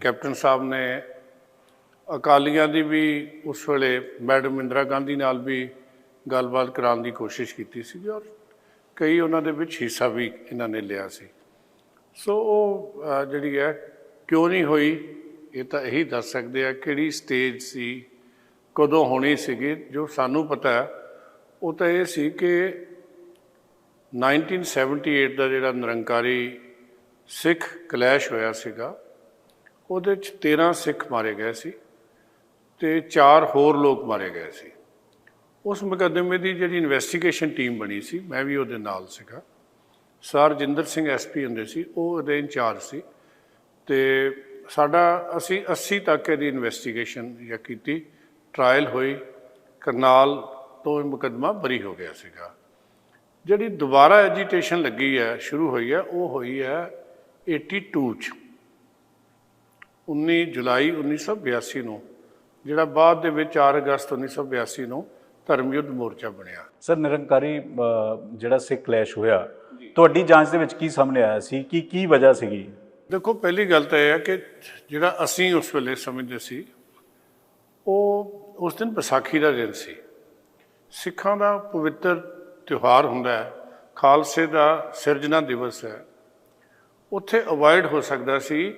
Captain ਸਾਹਿਬ ਨੇ ਅਕਾਲੀਆਂ ਦੀ ਵੀ ਉਸ ਵੇਲੇ ਮੈਡਮ ਇੰਦਰਾ ਗਾਂਧੀ ਨਾਲ ਵੀ ਗੱਲਬਾਤ ਕਰਾਉਣ ਦੀ ਕੋਸ਼ਿਸ਼ ਕੀਤੀ ਸੀ ਔਰ ਕਈ ਉਹਨਾਂ ਦੇ ਵਿੱਚ ਹਿੱਸਾ ਵੀ ਇਹਨਾਂ ਨੇ ਲਿਆ ਸੀ। ਸੋ ਉਹ ਜਿਹੜੀ ਹੈ, ਕਿਉਂ ਨਹੀਂ ਹੋਈ? ਇਹ ਤਾਂ ਇਹੀ ਦੱਸ ਸਕਦੇ ਆ ਕਿਹੜੀ ਸਟੇਜ ਸੀ, ਕਦੋਂ ਹੋਣੀ ਸੀਗੀ, ਜੋ ਸਾਨੂੰ ਪਤਾ ਹੈ। ਉਹ ਤਾਂ ਇਹ ਸੀ ਕਿ 1978 ਦਾ ਜਿਹੜਾ ਨਿਰੰਕਾਰੀ ਸਿੱਖ ਕਲੈਸ਼ ਹੋਇਆ ਸੀਗਾ ਉਹਦੇ ਚ 13 ਸਿੱਖ ਮਾਰੇ ਗਏ ਸੀ ਤੇ ਚਾਰ ਹੋਰ ਲੋਕ ਮਾਰੇ ਗਏ ਸੀ। ਉਸ ਮੁਕੱਦਮੇ ਦੀ ਜਿਹੜੀ ਇਨਵੈਸਟੀਗੇਸ਼ਨ ਟੀਮ ਬਣੀ ਸੀ, ਮੈਂ ਵੀ ਉਹਦੇ ਨਾਲ ਸੀਗਾ। ਸਰ ਜਿੰਦਰ ਸਿੰਘ ਐਸਪੀ ਹੁੰਦੇ ਸੀ, ਉਹ ਉਹਦੇ ਇੰਚਾਰਜ ਸੀ ਤੇ ਸਾਡਾ ਅਸੀਂ 80 ਤੱਕ ਇਹਦੀ ਇਨਵੈਸਟੀਗੇਸ਼ਨ ਜਾਂ ਕੀਤੀ ਟ੍ਰਾਇਲ ਹੋਈ, ਕਰਨਾਲ ਤੋਂ ਇਹ ਮੁਕੱਦਮਾ ਬਰੀ ਹੋ ਗਿਆ ਸੀਗਾ। ਜਿਹੜੀ ਦੁਬਾਰਾ ਐਜੀਟੇਸ਼ਨ ਲੱਗੀ ਹੈ, ਸ਼ੁਰੂ ਹੋਈ ਹੈ, ਉਹ ਹੋਈ ਹੈ 82 ਚ। 19 ਜੁਲਾਈ 1982 ਨੂੰ ਜਿਹੜਾ ਬਾਅਦ ਦੇ ਵਿੱਚ 4 ਅਗਸਤ 1982 ਨੂੰ ਧਰਮ ਯੁੱਧ ਮੋਰਚਾ ਬਣਿਆ। ਸਰ ਨਿਰੰਕਾਰੀ ਜਿਹੜਾ ਸਿੱਖ ਕਲੈਸ਼ ਹੋਇਆ ਤੁਹਾਡੀ ਜਾਂਚ ਦੇ ਵਿੱਚ ਕੀ ਸਾਹਮਣੇ ਆਇਆ ਸੀ? ਕੀ ਕੀ ਵਜ੍ਹਾ ਸੀਗੀ? ਦੇਖੋ ਪਹਿਲੀ ਗੱਲ ਤਾਂ ਇਹ ਹੈ ਕਿ ਜਿਹੜਾ ਅਸੀਂ ਉਸ ਵੇਲੇ ਸਮਝਦੇ ਸੀ ਉਹ ਉਸ ਦਿਨ ਵਿਸਾਖੀ ਦਾ ਦਿਨ ਸੀ। ਸਿੱਖਾਂ ਦਾ ਪਵਿੱਤਰ ਤਿਉਹਾਰ ਹੁੰਦਾ ਹੈ ਖਾਲਸੇ ਦਾ ਸਿਰਜਣਾ ਦਿਵਸ ਹੈ। ਉੱਥੇ ਅਵੋਇਡ ਹੋ ਸਕਦਾ ਸੀ